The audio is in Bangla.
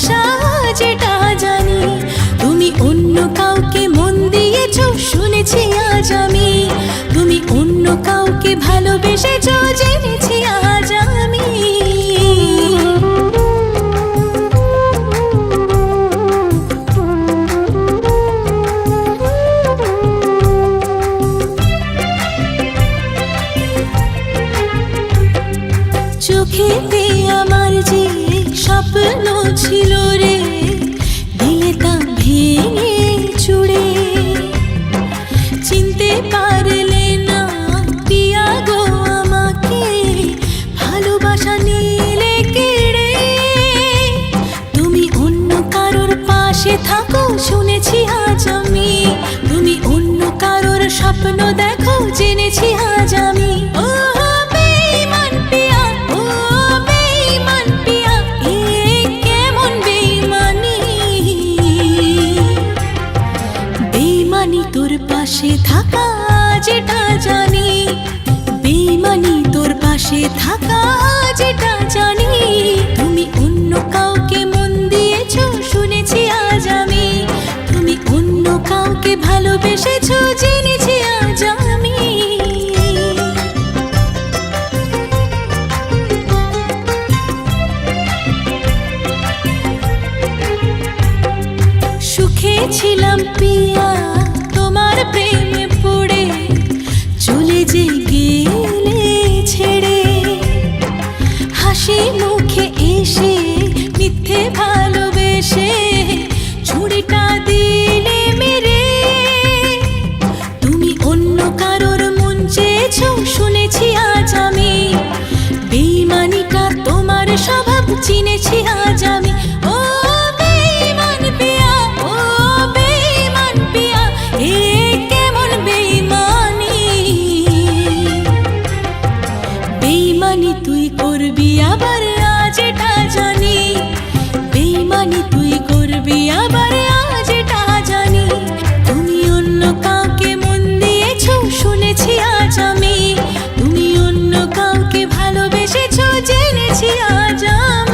ভাষা যেটা জানি, তুমি অন্য কাউকে মন দিয়েছ, শুনেছি আজ আমি। তুমি অন্য কাউকে ভালোবেসেছ, জেনেছি আজ আমি। চোখেতে আমার স্বপ্ন ছিল রে দিলে তা ভেঙে চুড়ে। চিনতে পারলে না পিয়া গো আমাকে, ভালোবাসা নিলে কেড়ে তুমি অন্য কারোর পাশে থাকো, শুনেছি আজ আমি। তুমি অন্য কারোর স্বপ্ন পাশে থাকা যেটা জানি বেমানি তোর পাশে থাকা যেটা জানি। তুমি অন্য কাউকে মন দিয়েছ, শুনেছি আজ আমি। তুমি অন্য কাউকে ভালোবেসেছো, জেনেছি আজ আমি। সুখে ছিলাম পিয়া হাসি মুখে এসে মিথ্যে ভালোবেসে ছুরিটা দিলে জেনেছি আজ